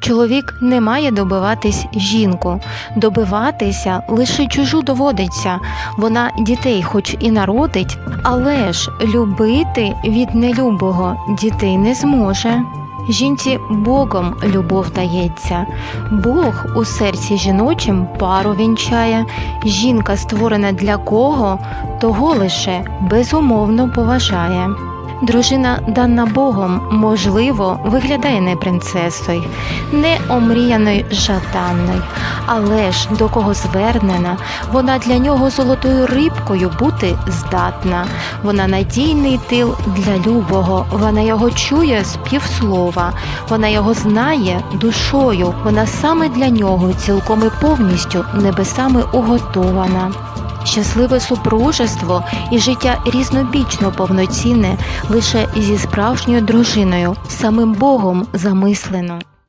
Чоловік не має добиватись жінку, добиватися лише чужу доводиться. Вона дітей хоч і народить, але ж любити від нелюбого дітей не зможе. Жінці Богом любов дається, Бог у серці жіночим пару вінчає. Жінка створена для кого, того лише безумовно поважає. Дружина, дана Богом, можливо, виглядає не принцесою, не омріяною жаданою, але ж до кого звернена, вона для нього золотою рибкою бути здатна. Вона надійний тил для любого, вона його чує з півслова, вона його знає душою, вона саме для нього цілком і повністю небесами уготована. Щасливе супружество і життя різнобічно повноцінне лише зі справжньою дружиною, самим Богом замислено.